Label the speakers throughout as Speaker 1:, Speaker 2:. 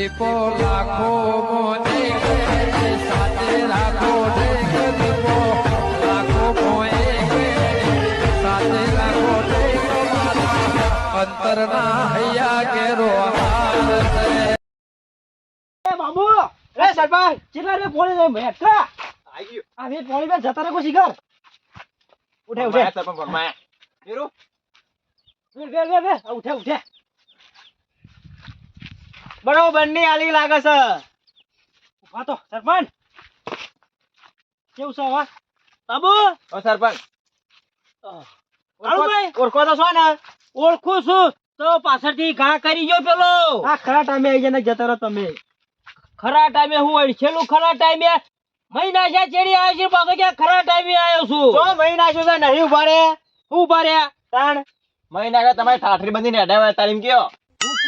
Speaker 1: દીપો લાખો મોને સાથે રાખો ઢેક દીપો લાખો મોએ સાથે રાખો અંતરના હૈયા કેરો
Speaker 2: બાબુ રે સરપંચ ચેટલા રે પોણી રે ગયો. આ વે પોણી માં જતા રે કો શિકાર ઉઠે. ઉઠે વે વે વે વે આ ઉઠે ઉઠે. બરોબરની આલી લાગે છે. ઊભા તો સરપંચ. કેવું છે હવા? બાબુ? કાળુભાઈ ઓળખો તો છો ને? ઓળખું છું. તો પાછળથી ઘા કરી ગયો પેલો. આ ખરા ટાઈમે આવી જઈને જતા રહો તમે. ખરા ટાઈમે હું અડછેલું ખરા ટાઈમે? મહિના છે ચેડી આવ્યો છે પાછો ક્યાં ખરા ટાઈમે આવ્યો છું? જો મહિના છે નહીં ઊભા રે. ઊભા રે તાણ.
Speaker 3: તમારી ઠાઠરી બંધીને અડાવે તારીમ કયો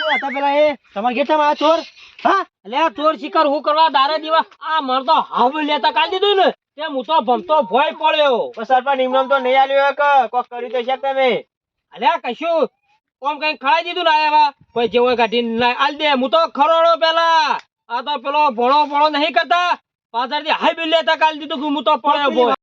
Speaker 2: કોણ હતા પેલા એ તમારા ગેટામાં આ ચોર? હા? આ ચોર શિકાર હું કરવા દારે દીવા? આ મર તો હાવ લેતા કાઢી દીધું ને. તે હું તો ભમતો ભોય પડ્યો. સરપંચ નિમણમ તો નહીં આલ્યો કે કોક કરી તો શક તમે. અલ્યા કશું? કોમ કઈ ખડાઈ દીધું ને આયા કોઈ જેવો લાય આલ દે. હું તો ખરોડો પેલા. આ તો પેલો ભણો ભણો નહીં કરતા. પાછળથી હાઈ બિલ લેતા કાઢી દીધું કે હું તો પડ્યો ભોય.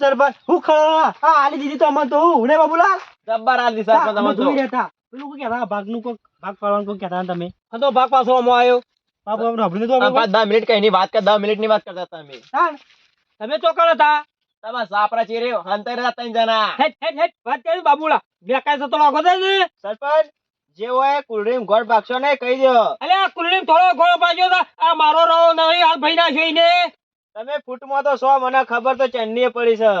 Speaker 2: સરપંચ હું ખરા હા આલી દીધી તો અમન તો હું. ને બાબુલાલ.
Speaker 3: જબ્બર આલી સરપંચ તમે તો.
Speaker 2: પેલું કોઈ ભાગનું કોઈ ભાગ પાડવાનું કોઈ કહેતા તમે? હા તો ભાગ પાછો આમાં આવ્યો? બાપ આપણે હબળી તો
Speaker 3: તમે દસ મિનિટ કઈ ની વાત કર દસ મિનિટની વાત કરતા તમે
Speaker 2: તમે ચોકડ હતા
Speaker 3: તમે સાપરા ચીરે અંતર હતા ત્રણ જણા.
Speaker 2: હેટ હેટ હેટ વાત કરી બાબુલા. બે સતો લાગો દે ને સરપંચ જે હોય કુલડીમ ગોળ ભાગશો ને કહી દો. અલે આ કુલડીમ થોડો ગોળ પાજો આ મારો રહો નહીં આ ભાઈ ના જોઈને. તમે ફૂટમાં તો સો મને ખબર તો ચેન્નઈ પડી છે.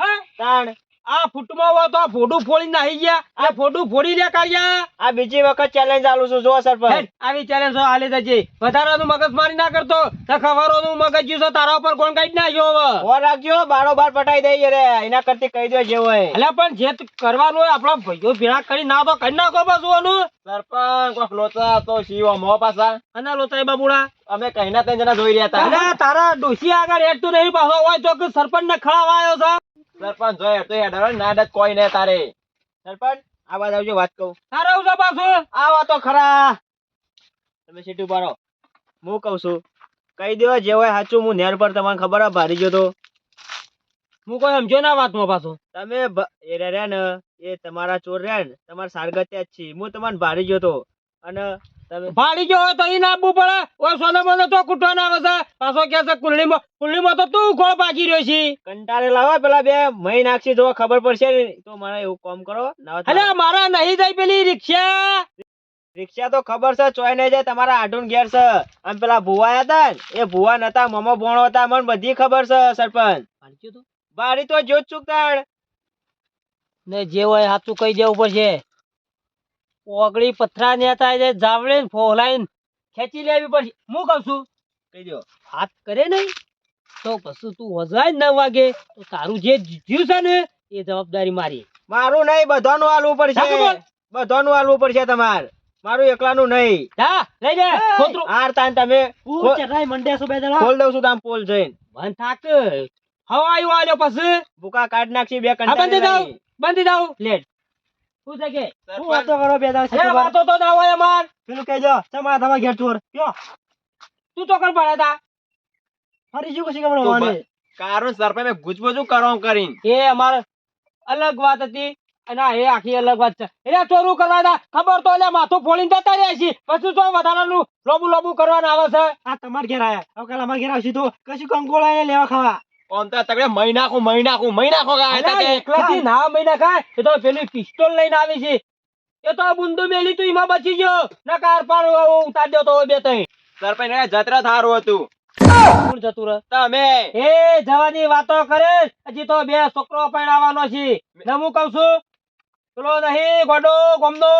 Speaker 2: હા? તાણ આ ફૂટમાં હોય તો ફોટું ફોડી નાહી ગયા. આ ફોટું ફોડી લે કાઢ્યા આ બીજી વખત ચેલેન્જ આલું છું જો સરપંચ. આવી ચેલેન્જ હાલી દેજે વધારાનું મગજ મારી ના કરતો. તો ખબરોનું મગજ જ્યું છે તારા ઉપર કોણ કાઢી નાખ્યો હવે? ઓ રાખજો બારો બાર પટાઈ દઈએ રે એના કરતી કહી દો જે હોય. એટલે પણ જે કરવાનું હોય આપણા ભાઈઓ ભેળા કરી ના તો કરી નાખો પાછું
Speaker 3: સરપંચ કોક લોચા તો શિવ મો પાછા.
Speaker 2: અને લોતાઈ બાબુડા.
Speaker 3: અમે કઈ ના કઈ જણા જોઈ રહ્યા હતા.
Speaker 2: તારા ડોસી આગળ એટલું નહીં પાછો હોય તો સરપંચ ને ખળાવાયો આવ્યો છે.
Speaker 3: સરપંચ જોયે તો હેડર ના ડત કોઈ ને તારે. સરપંચ આ વાત આવજો વાત કહું.
Speaker 2: તારે આવજો પાછું?
Speaker 3: આવો તો ખરા. તમે સીટું પાડો હું કહું છું કહી દો જે હોય સાચું હું નેર પર તમને ખબર હોય ભારી ગયો તો.
Speaker 2: હું કોઈ સમજો ના વાતમાં પાછો.
Speaker 3: તમે એ રે રે ને એ તમારા ચોર રહ્યા ને તમારા સારગત્યા જ છે હું તમને ભારી ગયો તો. અને તમે.
Speaker 2: ગયો હોય તો ઈ ના પડે. ઓય સોનો મને તો કૂટવા ના વસે પાછો કે છે કુંડલીમાં કુંડલીમાં તો તું ગોળ પાકી રહ્યો છે.
Speaker 3: કંટાળે લાવા પેલા બે મહી નાખશે જો ખબર પડશે ને. તો મારે એવું કામ કરો
Speaker 2: અલ્યા મારા નહીં જાય પેલી રિક્ષા.
Speaker 3: રિક્ષા તો ખબર છે ચોય નહીં જાય તમારા આઢુન ઘેર છે. આમ પેલા ભુવા હતા ને એ ભુવા નતા મમો ભોણો હતા મને બધી ખબર છે સરપંચ. બારી તો? જોત ચૂકતાણ.
Speaker 2: ને જે હોય સાચું કહી દેવું પડશે. ઓગળી પથરા નેતા જે જાવડે ફોલાઈને ખેંચી લેવી પડશે. હું કહું છું
Speaker 3: કહી દો
Speaker 2: હાથ કરે નહીં તો પછી તું વજવાય જ ન વાગે તો તારું જે જીવ છે ને એ જવાબદારી મારી.
Speaker 3: મારું નહીં બધાનું આલવું પડશે. બધાનું આલવું પડશે તમારે. મારું એકલાનું નહીં.
Speaker 2: હા લઈ જા ખોતરું.
Speaker 3: હાર તાન તમે. ખો-
Speaker 2: ચઢાઈ મંડ્યા છો બે
Speaker 3: ખોલ દઉં છું તામ પોલ જઈને.
Speaker 2: બંધ થાક. હવા આવ્યો આલ્યો પછી.
Speaker 3: ભૂકા કાઢ નાખશી બે
Speaker 2: કંટા બંધી
Speaker 3: દઉં
Speaker 2: બંધી દઉં લેટ. શું છે કે? વાતો કરો બે દાવ છે વાતો તો ના હોય અમાર. પેલું કહેજો ચમા તમારા ઘેર ચોર કયો તું તો કણ પડ્યા તા? ફરી શું કશી ખબર
Speaker 3: તો કારણ સરપંચ મેં ગુજબુજુ કરવા કરીને.
Speaker 2: એ અમાર અલગ વાત હતી અને એ આખી અલગ વાત છે. એટલે ચોરું કરવા હતા ખબર તો એટલે માથું ફોડીને જતા રહ્યા છે પછી તો વધારાનું લોબુ લોબુ કરવાનું આવે છે. આ તમાર ઘેર આયા. હવે કાલ અમાર ઘેર આવશે તો કશું કંકોળા લેવા ખાવા.
Speaker 3: આમ તો તગડે
Speaker 2: એકલાથી ના મહિના ખાય. એ પેલી પિસ્તોલ લઈને આવી છે. એ તો બુંદુ મેલી તું એમાં બચી ગયો. ના કાર પાર ઉતાર દો તો બે ત્રણ
Speaker 3: સરપંચ ને જતરા થારું હતું.
Speaker 2: કોણ જતું રહે?
Speaker 3: તમે.
Speaker 2: એ જવાની વાતો કરે હજી તો બે છોકરો પરણાવવાનો છે. ને હું કઉ છું નહીં નહીં ગોડો ગોમનો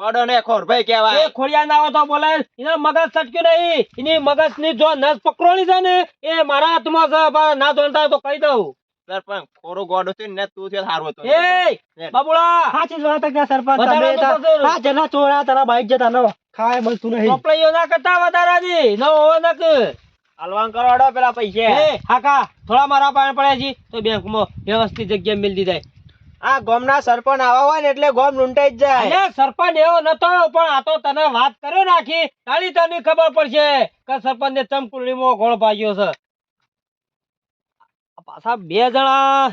Speaker 3: ગોડો ને ખોરભાઈ
Speaker 2: એ
Speaker 3: કહેવાય.
Speaker 2: ખોડિયા ના તો બોલે એનો મગજ સટક્યું નહીં. એની મગજની જો નસ પકડોળી છે ને એ મારા હાથમાં છે. ના જોનતા તો કહી દઉં.
Speaker 3: સરપંચ ખોરો ગોડો છે ને તું છે થારું હતું.
Speaker 2: એ બાબુલા
Speaker 4: સાચી વાત કે સરપંચ તમે આ જના ચોરા તારા બાઈક જતા ન ખાવાય મળતું નહીં.
Speaker 2: ચોપડીઓ ના કરતા વધારાજી નો હો નક.
Speaker 3: હલવાન કરો પેલા પૈસે.
Speaker 2: એ હાકા થોડા મારા પાસે પડ્યા છે તો બેંકમાં વ્યવસ્થિત જગ્યા મિલ દીધા
Speaker 3: આ ગામના સરપંચ આવા હોય ને એટલે ગોમ લૂંટાઈ જાય.
Speaker 2: સરપંચ એવો નતો, પણ આ તો તને વાત કર્યો નાખી. તાળી તને ખબર પડશે કે સરપંચ ને ચમ કુંડળીમાં ગોળ ભાગ્યો છે. પાછા બે જણા.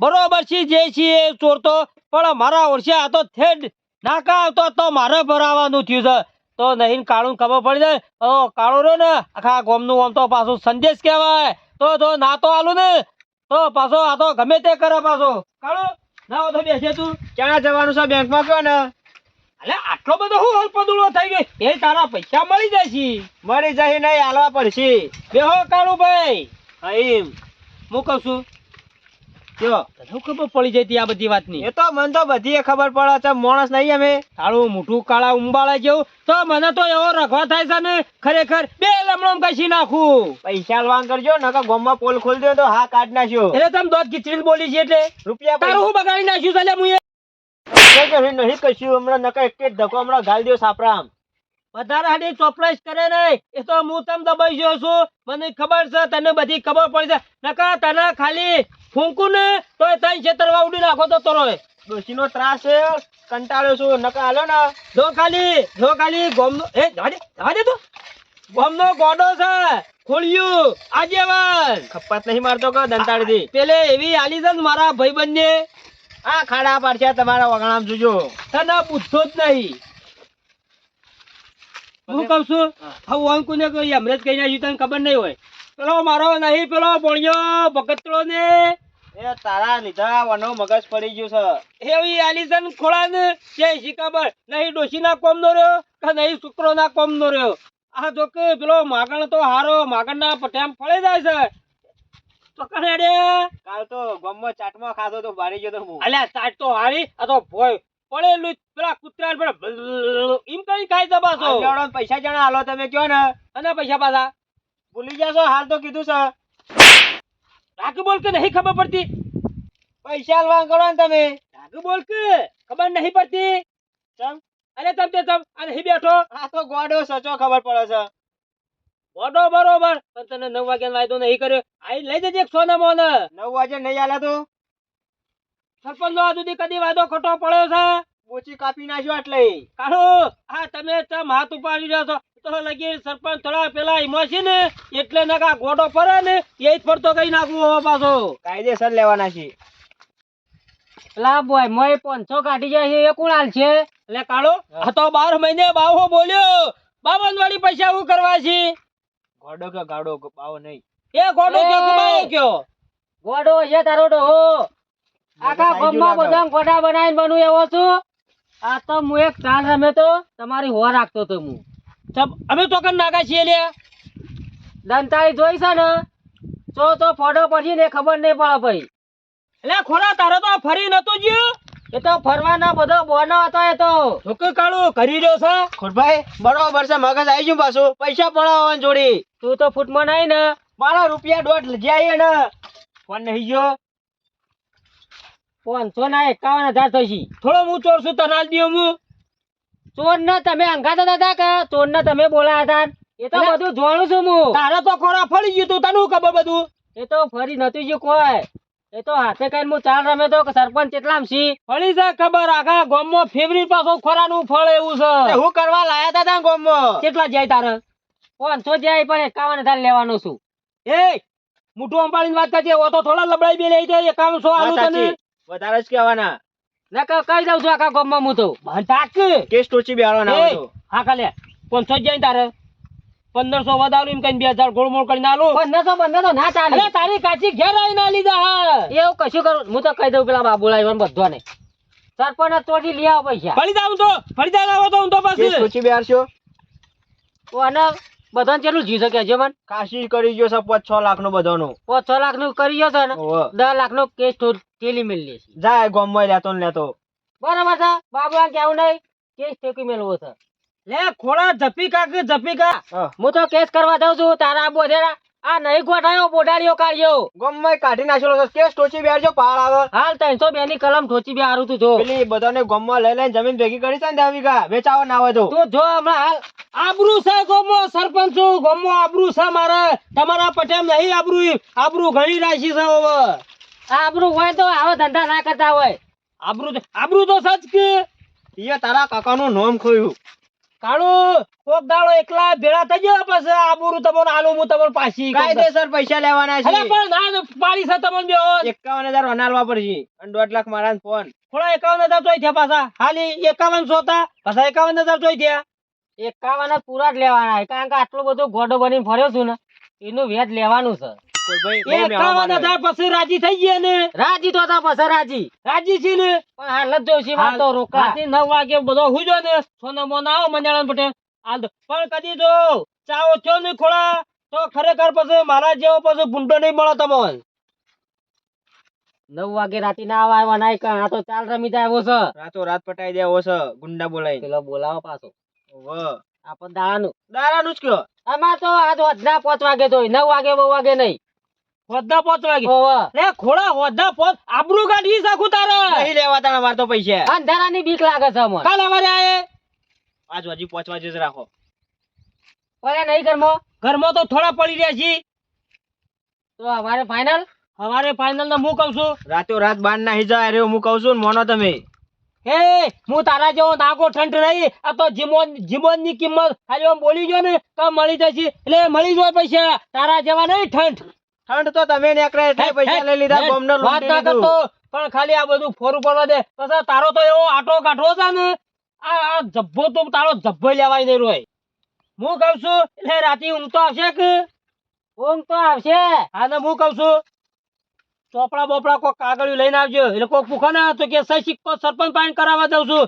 Speaker 2: બરોબર છે, જે છીએ ચોર તો, પણ મારા વર્ષે આ તો થેડ નાકા આવતો તો મારે ભરાવાનું થયું છે. તો નહીં કાળું ખબર પડી જાય. તો કાળું રહ્યો ને, આખા ગોમનું આમ તો પાછું સંદેશ કહેવાય. તો તો ના તો આલું ને, તો પાછો આ તો ગમે તે કરે પાછો. કાળું ના તો બેસે તું.
Speaker 3: ક્યાં જવાનું છે? બેંકમાં કયો ને.
Speaker 2: અલે આટલો બધો હું હલપદુડો થઈ ગયો. એ તારા પૈસા મળી જશે.
Speaker 3: મળી જશે નહીં હાલવા પડશે.
Speaker 2: બેહો કાળુ ભાઈ
Speaker 3: હા એમ.
Speaker 2: હું કહું છું
Speaker 3: કયો
Speaker 2: શું ખબર પડી જતી આ બધી વાતની?
Speaker 3: એ તો મને તો બધી ખબર પડે છે માણસ નહીં અમે.
Speaker 2: તારું મોટું કાળા ઉંબાળા જેવું. તો મને તો એવો રખવા થાય છે ને ખરેખર બે લમણમ કશી નાખું.
Speaker 3: પૈસા લવાન કરજો નકર ગોમમાં પોલ ખોલી દો તો હા કાઢ નાખ્યો.
Speaker 2: એટલે તમે દોધ ખીચડી બોલી છે એટલે?
Speaker 3: રૂપિયા
Speaker 2: તારું હું બગાડી નાખ્યું છે હું
Speaker 3: પૈસા કે નહીં કશું હમણાં નકર એક જ ધક્કો હમણાં ગાલ દો સાપરામ.
Speaker 2: વધારે હાડી ચોપલાશ કરે નહીં. એ તો હું તમ દબાઈ ગયો છું. મને ખબર છે, તને બધી ખબર પડી છે. નકા, તને ખાલી ફૂંકું ને તો તઈ છેતરવા ઉડી નાખો તો તરો
Speaker 3: ડોશીનો ત્રાસ છે, કંટાળ્યો છું. નકા, હાલો ને.
Speaker 2: જો ખાલી જો ખાલી ગોમનો એ, હાડી દે તો. ગોમનો ગોડો છે. ખોળિયું. આગેવાન
Speaker 3: ખપ્પાત નહીં મારતો કે દંતાળીથી.
Speaker 2: પેલે એવી આલી છે મારા ભાઈ બંને
Speaker 3: આ ખાડા પાડશે તમારા વગણામ જોજો.
Speaker 2: તને પૂછતો જ નહીં. હું કઉ છું હવે અંકુ ને કોઈ અમરેજ કહી નાખ્યું તને ખબર નહીં હોય. પેલો મારો નહીં પેલો ભણ્યો ભગતરો ને.
Speaker 3: એ તારા લીધા વનો મગજ પડી ગયું છે.
Speaker 2: એવી આલીસન ખોળા ને જે શી નહીં ડોશી ના કોમ નો રહ્યો કે નહીં શુક્રો ના કોમ નો રહ્યો? આ જો કે પેલો માગણ તો હારો માગણ ના પટેમ ફળે જાય છે. કને
Speaker 3: કાલ તો ચાટમાં ખાધો તો ભારી ગયો તો હું.
Speaker 2: અલ્યા સાટ તો હારી આ તો ભોય પડેલું પેલા કૂતરા એમ કઈ ખાઈ
Speaker 3: ને પૈસા જણા હાલો તમે કયો ને?
Speaker 2: અને પૈસા પાછા?
Speaker 3: ભૂલી જશો હાલ તો કીધું છે.
Speaker 2: રાગ બોલ કે નહીં ખબર પડતી?
Speaker 3: પૈસા હાલવા કરો ને તમે.
Speaker 2: રાગ બોલ કે? ખબર નહીં પડતી?
Speaker 3: ચમ?
Speaker 2: અરે તમ તે તમ આ નહીં બેઠો?
Speaker 3: આ તો ગોડો સચો ખબર પડે છે.
Speaker 2: ગોડો બરોબર પણ તને નવ વાગ્યા વાયદો નહીં કર્યો. આઈ લઈ જજે એક સોના મોને
Speaker 3: નવ વાગે નહીં આલ્યા તો?
Speaker 2: સરપંચ નો આ સુધી કદી વાદો ખોટો પડ્યો છે?
Speaker 3: બોચી કાપી નાખ્યો એટલે.
Speaker 2: કાઢો હા તમે ચમ હાથ ઉપાડી રહ્યો છો. તો લગી સરપંચ થોડા પેલા છે ને એટલે નકા ગોડો ફરે ને એ જ ફરતો કઈ નાખવું હવે પાછો.
Speaker 3: કાયદેસર લેવાના છે.
Speaker 2: પેલા બોય મોય પાંચસો કાઢી જાય છે એ કુણાલ છે. એટલે કાળો આ તો બાર મહિને બાવો બોલ્યો. બાવન વાળી પૈસા હું કરવા છે?
Speaker 3: ગોડો કે ગાડો બાવો નહીં.
Speaker 2: એ ગોડો કે બાવો કયો
Speaker 5: ગોડો છે તારો ડોહો. આખા ગામમાં. બધા ફોટા બનાવીને બનું એવો છું. આ તો હું એક ચાલ રમે તો તમારી હો રાખતો તો હું.
Speaker 2: અમે તો કન નાગા છીએ લે.
Speaker 5: દંતાળી જોઈ છે ને તો તો ફોટો પછી ને ખબર નહીં પડે ભાઈ.
Speaker 2: એટલે ખોરા તારો તો ફરી નતો જ્યો?
Speaker 5: એ તો ફરવાના બધો બોનો હતો એ તો.
Speaker 2: ધોકે કાળો કરી રહ્યો છે?
Speaker 3: ખોટભાઈ બરોબર છે મગજ આવી ગયું પાછું. પૈસા પડાવવાની જોડી.
Speaker 5: તું તો ફૂટમાં નહીં ને.
Speaker 3: મારા રૂપિયા દોઢ જાય ને. ફોન નહીં ગયો?
Speaker 5: પાંચસો ના એકાવન હજાર થશે.
Speaker 2: થોડો હું ચોર છું તને આલ દ્યો હું.
Speaker 5: ચોર ને તમે અંગાતા હતા કે? ચોર ના તમે બોલાયા હતા. એ તો બધું જોણું છું હું.
Speaker 2: તારે તો ખોરા ફરી ગયું તું તને શું ખબર બધું?
Speaker 5: એ તો ફરી નતું ગયું કોઈ. એ તો હાથે કઈ હું ચાલ રમે તો સરપંચ કેટલામ છી
Speaker 2: ફળી ખબર આખા ગામમાં ફેવરિટ પાછો ખોરાનું ફળ એવું છે.
Speaker 3: હું કરવા લાયા તા ગામમાં?
Speaker 2: કેટલા જાય તારે?
Speaker 5: પાંચસો જાય પણ એકાવન હજાર લેવાનો છું.
Speaker 2: એ મોટું અંબાડીની વાત કરજે ઓ તો થોડા લબડાઈ બે લઈ જાય
Speaker 3: એકાવનસો
Speaker 2: આલું તને.
Speaker 3: વધારે જ કહેવાના.
Speaker 5: ના કહી દઉં છું આખા ગામમાં હું તો?
Speaker 2: ટાક
Speaker 3: કેસ ટોચી બેહાડવાના હોય તો.
Speaker 2: હા કાલે. પાંચસો જ જાય તારે. પંદરસો વધારું એમ કઈ બે હજાર ગોળમોળ કરીને આલું.
Speaker 5: પંદરસો પંદરસો ના ચાલે.
Speaker 2: અરે તારી કાચી ઘેર આવી ના લીધા હા.
Speaker 5: એવું કશું કરું? હું તો કહી દઉં પેલા બાબુલા બધો બધાને. સરપંચ તોડી લઈ આવો પૈસા.
Speaker 2: ફરી જાઉં તો ફરી જાય આવો તો હું તો પાછું.
Speaker 3: ટોચી બેહાડશો
Speaker 5: અને બધાને કેટલું જી શકે છે મન?
Speaker 3: કાશી કરી ગયો છે પાંચ છ લાખ નો બધાનો.
Speaker 5: પાંચ છ લાખનું કરી ગયો છે ને? દસ લાખ નો કેસ ટેલી મેળ લેશે
Speaker 3: જાય ગામમાં લેતો ને લેતો.
Speaker 5: બરાબર છે? બાબુલા કેવું નહીં? કેસ ટેકી મેલવો છે.
Speaker 2: લે ખોળા જપી કા કે જપી કા
Speaker 3: હું.
Speaker 5: તો કેસ કરવા જાઉં છું તારા બોધેરા. આ નહીં ગોઠાયો બોડાડીઓ કાઢ્યો.
Speaker 3: ગામમાં કાઢી નાખેલો છે. કેસ ટોચી બેરજો પાર આવે.
Speaker 5: હાલ ત્રણસો બે ની કલમ ઠોચી બે હારું તું જો.
Speaker 3: પેલી બધાને ગામમાં લઈ લઈને જમીન ભેગી કરી છે ને દસ વીઘા વેચાવા ના હોય તો.
Speaker 5: જો હમણાં હાલ.
Speaker 2: આબરૂ છે ગોમો સરપંચ ગોમો આબરૂ છે મારે. તમારા પટેમ નહીં આબરૂ. આબરૂ ઘણી રાશી છે હવે.
Speaker 5: આબરું હોય તો આવા ધંધા ના કરતા હોય.
Speaker 2: આબરૂ આબરૂ તો સચ કે.
Speaker 3: ઈએ તારા કાકાનું નામ ખોયું.
Speaker 2: કાળું કોક દાડો એકલા ભેળા થઈ ગયો પછી આબરૂ તમને આલુ હું તમને પાછી
Speaker 3: કાયદેસર પૈસા લેવાના
Speaker 2: અરે પણ ના પાડી છે તમને બે
Speaker 3: એકાવન હજાર અનાલવા પડશે. અને દોઢ લાખ મારા ફોન.
Speaker 2: થોડા એકાવન હજાર તોય થયા પાછા. ખાલી એકાવન સોતા. પાછા એકાવન હજાર તોય થયા.
Speaker 5: એકાવન જ પૂરા જ લેવાના કારણ કે આટલું બધું ગોડો બની ફર્યો છું ને એનું વેજ લેવાનું છે.
Speaker 2: એ એકાવન
Speaker 3: આવે.
Speaker 2: પછી રાજી થઈ ગયા ને?
Speaker 5: રાજી તો હતા પછી રાજી
Speaker 2: રાજી છે ને?
Speaker 5: પણ હાલ જ જોશી માં તો રોકા.
Speaker 2: રાતે નવ વાગે બધો હુજો ને. સોના મોના આવો પણ કદી જો ચાવો છો ને ખોળા તો ખરેખર પછી મારા જેવો પછી ભૂંડો નહીં મળો તમને
Speaker 5: નવ વાગે રાતી ના આવા આવ્યા નાય આ તો ચાલ રમી જાય એવો છે.
Speaker 3: રાતો રાત પટાઈ દેવો છે ગુંડા બોલાઈ
Speaker 5: પેલો બોલાવો પાછો. આપણ દાવાનું
Speaker 3: દારાનું. જ કયો?
Speaker 5: આમાં તો આજ વધના પાંચ વાગે તો નવ વાગે બહુ વાગે નહીં.
Speaker 2: હોદ્દા પોત વાગી. લે ખોળા હોદ્દા પોત. આબરૂ કાઢવી શકું તારે.
Speaker 3: નહીં લેવા તારા માર તો પૈસા.
Speaker 5: અંધારાની બીક લાગે છે મને.
Speaker 2: કાલ અમારે આયે.
Speaker 3: આજ વાજી પહોંચવા જ રાખો.
Speaker 5: ઓલે નહીં ઘરમો?
Speaker 2: ઘરમો તો થોડા પડી રહ્યા છી
Speaker 5: તો અમારે ફાઇનલ
Speaker 2: અમારે ફાઇનલ ને હું કહું છું?
Speaker 3: રાતો રાત બાર ના હિજા રે હું કહું છું મોનો તમે.
Speaker 2: હે હું તારા જેવો નાગો ઠંડ રહી. આ તો જીમોન જીમોનની કિંમત. ખાલી આમ બોલી ગયો ને તો મળી જશે. એટલે મળી જાય પૈસા. તારા જેવા નહીં ઠંડ
Speaker 3: ઠંડ તો તમે નીકળે એટલે પૈસા લઈ લીધા બોમ્બનો
Speaker 2: વાત
Speaker 3: લૂંટી
Speaker 2: ના કરતો પણ ખાલી આ બધું ફોરું પડવા દે પછી તારો તો એવો આટો કાઢવો છે ને આ જબ્બો તો તારો જબ્બો લેવાય નહીં રોય. હું કઉ છું એટલે રાતે ઊંઘ તો આવશે કે?
Speaker 5: ઊંઘ તો આવશે.
Speaker 2: હા ને હું કઉ છું ચોપડા બોપડા કોક કાગળિયું લઈને આવજો. એટલે કોક પૂખો ના તો કે સહી સિક્કો સરપંચ પાણી કરાવવા દઉં છું.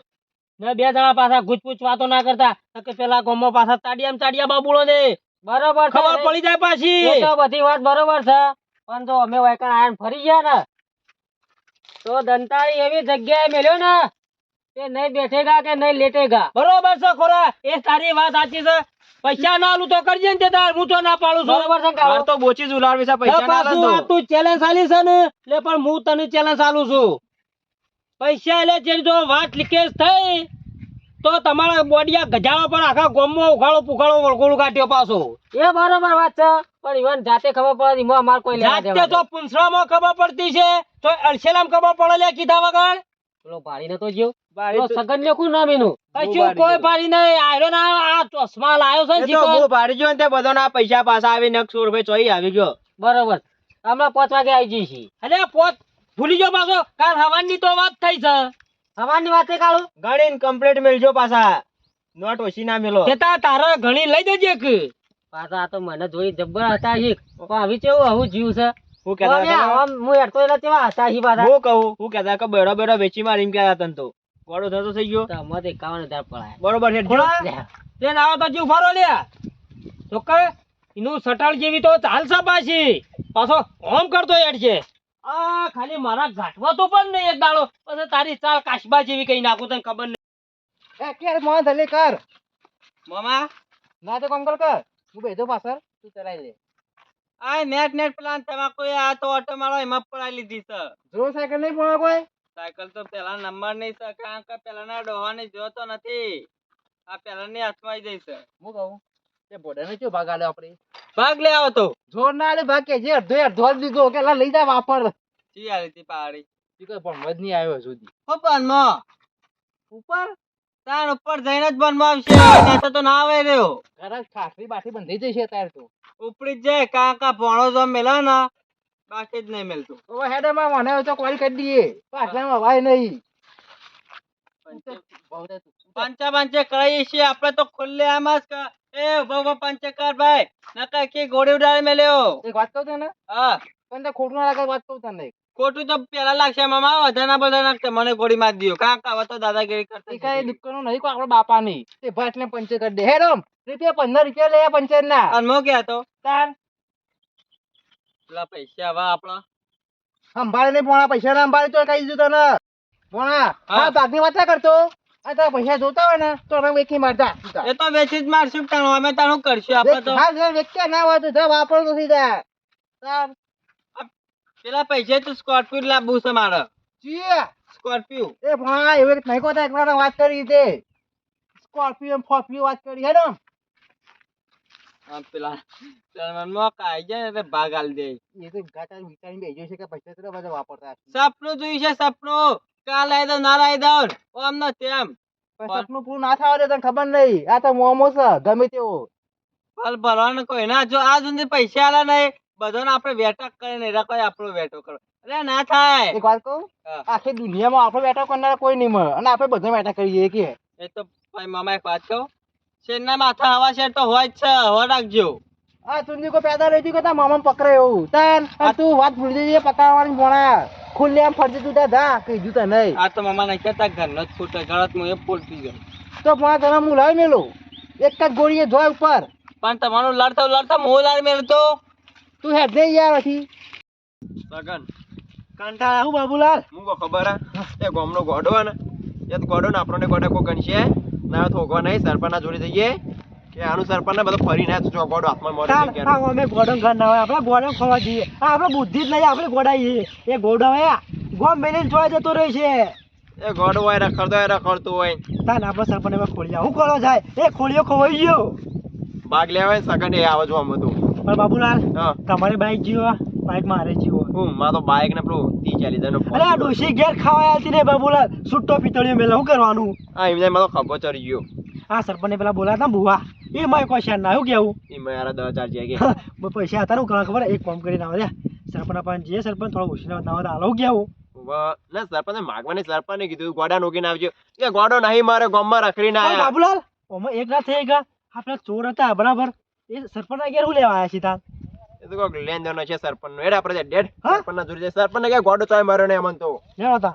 Speaker 2: ને બે જણા પાછા ગુજપુચ વાતો ના કરતા કે પેલા ગોમો પાછા તાડિયા તાડિયા બાબુળો ને.
Speaker 5: બરોબર
Speaker 2: ખબર પડી જાય
Speaker 5: એ
Speaker 2: પાછી
Speaker 5: તો બધી વાત બરોબર છે. પણ જો અમે વાયકણ આયન ફરી ગયા ને તો દંતાળી એવી જગ્યાએ મેલ્યો ને કે નહીં બેઠેગા કે નહીં લેટેગા.
Speaker 2: બરોબર છે ખોરા. એ તારી વાત સાચી છે. પૈસા ના આલું તો કરજે ને તે તાર. હું તો ના પાડું છું.
Speaker 5: બરોબર છે
Speaker 3: માર? તો બોચી જ ઉલાડવી છે. પૈસા ના આલું તો.
Speaker 2: તું ચેલેન્જ આલી છે ને એટલે પણ હું તને ચેલેન્જ આલું છું. પૈસા એટલે જે જો વાત લીકેજ થઈ તો તમારા બોડિયા ગજાળો પર આખા ગોમમાં ઉઘાડો પુઘાડો વળગોળું કાઢ્યો પાછો.
Speaker 5: એ બરોબર વાત છે પણ ઈવન જાતે ખબર પડે એમાં અમાર કોઈ લેવા
Speaker 2: જાતે
Speaker 5: દેવા
Speaker 2: તો. પૂંછડામાં ખબર પડતી છે તો અળસેલામ ખબર પડે લે કીધા વગર?
Speaker 5: પેલો ભાડીને નતો
Speaker 3: ગયો?
Speaker 5: સગન ને કોણ નામ એનું?
Speaker 2: કશું કોઈ. પાડી નહીં આયરો ના આ ચશ્મા લાયો છે જીકો
Speaker 3: તો હું ભારી ગયો ને તે બધાના પૈસા પાછા આવી નક 100 રૂપિયા ચોઈ આવી ગયો.
Speaker 5: બરોબર. હમણાં પાંચ વાગે આવી જઈશી.
Speaker 2: અરે પોત ભૂલી ગયો પાછો કાલ હવાની તો વાત થઈ છે.
Speaker 5: સવારની વાત કાળું?
Speaker 3: કમ્પ્લીટ મેલજો પાછા. નોટ ઓછી ના મેલો.
Speaker 2: કેતા તારા ઘણી લઈ દેજે કે
Speaker 5: પાછા આ તો મને જોઈ જબ્બર હતા હી પણ હવે કેવું આવું જીવ છે?
Speaker 3: હું
Speaker 5: કેતા હું હેડતો એટલે તેવા હતા હી પાછા?
Speaker 3: હું કહું હું કેતા કે બેડો બેડો વેચી મારી કેતા કહેતા તને તો. ગોડો થતો થઈ ગયો.
Speaker 5: તો અમારે એકાવન હજાર પડાયા.
Speaker 3: બરોબર છે
Speaker 2: ખોળા?
Speaker 5: લે.
Speaker 2: તે નાવો તો જીવ ફારો લ્યા તો કે એનું સટાળ જેવી તો ચાલશે પાછી. પાછો હોમ કરતો યાર છે આ ખાલી મારા ગાંઠવા તો પણ નહીં એક દાડો. પછી તારી ચાલ કાશબા જેવી કઈ નાખું તને ખબર નહીં.
Speaker 4: ક્યારે મોં ધલે કર.
Speaker 3: મામા?
Speaker 4: ના તો કંકલ કર. હું બેઠો પાછળ. તું ચલાવી લે.
Speaker 3: આ નેટ નેટ પ્લાન તમાકો આ તો ઓટો મારો એમાં પડાઈ લીધી છે.
Speaker 4: જો સાયકલ નહીં પડે કોઈ?
Speaker 3: સાયકલ તો પેલા નંબર નહીં છે. કારણ કે પેલાના ડોહાને જોતો નથી. આ પેલાની હાથમાં આવી જઈ છે.
Speaker 4: હું કહું તે બોર્ડર ને ચો ભાગ આલ્યો આપણે?
Speaker 3: ભાગ લે આવો તો.
Speaker 4: જોર ના ભાગ કે જે અડધો અડધો દીધો. કે લઈ જા વાપર.
Speaker 3: ચી આ રીતે પાડી?
Speaker 4: ઈ કોઈ પણ મજ નહીં આવ્યો સુધી.
Speaker 3: હો બનમાં ઉપર? તાર ઉપર જઈને જ બનમાં આવશે. તો ના આવે રહ્યો.
Speaker 4: ખરા ખાખરી બાઠી બંધી જશે તાર તો.
Speaker 3: ઉપડી જ જાય. કાકા ભણો જો મેલા ના બાકી જ નહીં મેલતું.
Speaker 4: હવે હેડે માં મને તો કોલ કરી દઈએ. પાછળમાં વાય નહીં.
Speaker 3: પંચા પંચે કરાઈએ છીએ. આપણે તો ખુલ્લે આમ જ એ ઊભો ઊભો પંચકાર ભાઈ નકા કે ગોળી ઉડાડે મે લેઓ
Speaker 4: એક વાત કહું તને?
Speaker 3: હા.
Speaker 4: પણ તે ખોટું ના લાગે વાત કહું તને
Speaker 3: ખોટું તો પેલા લાગશે મામા વધારે બધા નાખતે મને ગોળી માર દીધો કાં કાં હવે તો દાદાગીરી કરતા
Speaker 4: કઈ દુકાનો નહીં કોઈ બાપા બાપાની. તે ભાઈ એટલે પંચર કરી દે. હેડો રૂપિયા પંદર રૂપિયા લે પંચર ના.
Speaker 3: અને મો ગયા તો?
Speaker 4: તાર.
Speaker 3: પેલા પૈસા વા આપણા.
Speaker 4: સંભાળે નહીં પોણા પૈસા ના સંભાળે તો કઈ દીધું તને. પોણા હા ભાગની વાત ના કરતો. આ તારા પૈસા જોતા હોય ને તો રંગ વેચી મારતા
Speaker 3: એ તો વેચી જ મારશું તાણું અમે તાણું કરશું આપણે તો.
Speaker 4: હા ઘર વેચ્યા ના હોય તો જા વાપરતો થઈ જાય તાર.
Speaker 3: પેલા પૈસા તો સ્કોર્પિયો લાવવું છે મારે.
Speaker 4: ચીયા
Speaker 3: સ્કોર્પિયો
Speaker 4: એ ભણા એવું નહીં કોતા એકલા વાત કરી તે સ્કોર્પિયો ફોર્પિયો વાત કરી હેડો.
Speaker 3: આ પેલા પેલા મનમાં કાઈ જાય ને એટલે ભાગ આલી દે.
Speaker 4: એ તો ગાતા વિચારીને બેસ્યો છે કે પૈસા તો બધા વાપરતા હશે.
Speaker 3: સપનું જોયું છે સપનું.
Speaker 6: કાલ લાવી દઉં ના લાવી દઉં ઓમ નો તેમ
Speaker 1: સપનું પૂરું ના થવા દે તને ખબર નહીં. આ તો મોમો છે ગમે તેવો.
Speaker 6: ફલ ભરવાનું કોઈ ના. જો આ સુધી પૈસા આલા નહીં બધાને આપણે વેટક કરી નહીં રાખો આપણો વેટો કરો. અરે ના થાય.
Speaker 1: એક વાત કહું? આખી દુનિયામાં આપણો વેટો કરનાર કોઈ નહીં મળે. અને આપણે બધા વેટા કરીએ કે?
Speaker 6: એ તો ભાઈ મામા એક વાત કહું. શેરના માથા હવા શેર તો હોય જ છે. હવા રાખજો.
Speaker 1: આ તુંજી કોઈ પેદા રહી કે તાર મામા પકડે એવું તાન તું વાત ભૂલી જઈએ પકડવાની ભોણા ખુલ્લે આમ ફરતી તું કઈ જા કીધું નહીં.
Speaker 6: આ તો મામા ના કહેતા ઘર ન છૂટે ગળત હું એ ફૂટતી ગયો.
Speaker 1: તો ભોણા તને હું લાવી મેલો? એક જ ગોળીએ જોય ઉપર.
Speaker 6: પણ તમારું લડતા લડતા હું લાડ મેળતો
Speaker 1: તું. હેડ દે યાર હતી
Speaker 6: સગન
Speaker 1: કંટાળા હું બાબુલાલ?
Speaker 6: હું કો ખબર હે? એ ગોમનો ગોડો ને? એ તો ગોડો ને આપણને ગોડા કો ગણશે. ના થોગવા નહીં સરપંચના જોડે જઈએ. કે આનું સરપંચ બધો ફરીને જો ગોડો હાથમાં મોડે
Speaker 1: તાન
Speaker 6: લઈ
Speaker 1: આ
Speaker 6: ગયા.
Speaker 1: અમે ગોડો ઘર ના હોય આપણે ગોડો ખવા જઈએ. આ આપણે બુદ્ધિ જ નહીં આપણે ગોડાઈએ. એ ગોડો હે ગોમ મેલીને જોવા જતો રહે છે.
Speaker 6: એ ગોડો હોય રખડતો હોય રખડતો હોય.
Speaker 1: તાન આપણે સરપંચ એમાં ખોલિયા હું કરો જાય? એ ખોલિયો ખોવાઈ ગયો.
Speaker 6: ભાગ લેવાય સગન એ આવે જો આમ બધું
Speaker 1: પણ બાબુલાલ તમારી બાઈક જીવો બાઈક મારે જીવો.
Speaker 6: હું માં તો બાઈક ને પેલું તી ચાલી જાય
Speaker 1: અરે આ ડોશી ઘેર ખાવા હતી ને બાબુલાલ. સુટ્ટો પિતળીઓ મેલા શું કરવાનું?
Speaker 6: હા એમને મારો ખભો ચડી ગયો.
Speaker 1: આ સરપંચને પેલા બોલાતા ભુવા એ મારે કોઈ શેર ના આવ્યું કેવું
Speaker 6: એમાં યાર દસ હજાર
Speaker 1: ગયા પૈસા હતા ને હું ખબર એક ફોર્મ કરીને આવે સરપંચ આપણને જે સરપંચ થોડો ઉછીના ના હોય હાલો કેવું
Speaker 6: ના સરપંચ માગવાની સરપંચને કીધું ગોડા નોકીને આવજો. કે ગોડો નહીં મારે ગામમાં રખડી ના
Speaker 1: પણ
Speaker 6: આયા.
Speaker 1: બાબુલાલ ઓમાં એક રાત થઈ ગયા આપણા ચોર હતા બરાબર? એ સરપંચ ઘેર હું લેવા આવ્યા સીધા?
Speaker 6: એ તો કોઈક લેન દેન છે સરપંચ નો એડ આપણે ડેડ
Speaker 1: હા?
Speaker 6: સરપંચ ના જોડે જાય. સરપંચ ને કે ગોડો ચાય માર્યો ને અમન તો.
Speaker 1: લેવા હતા.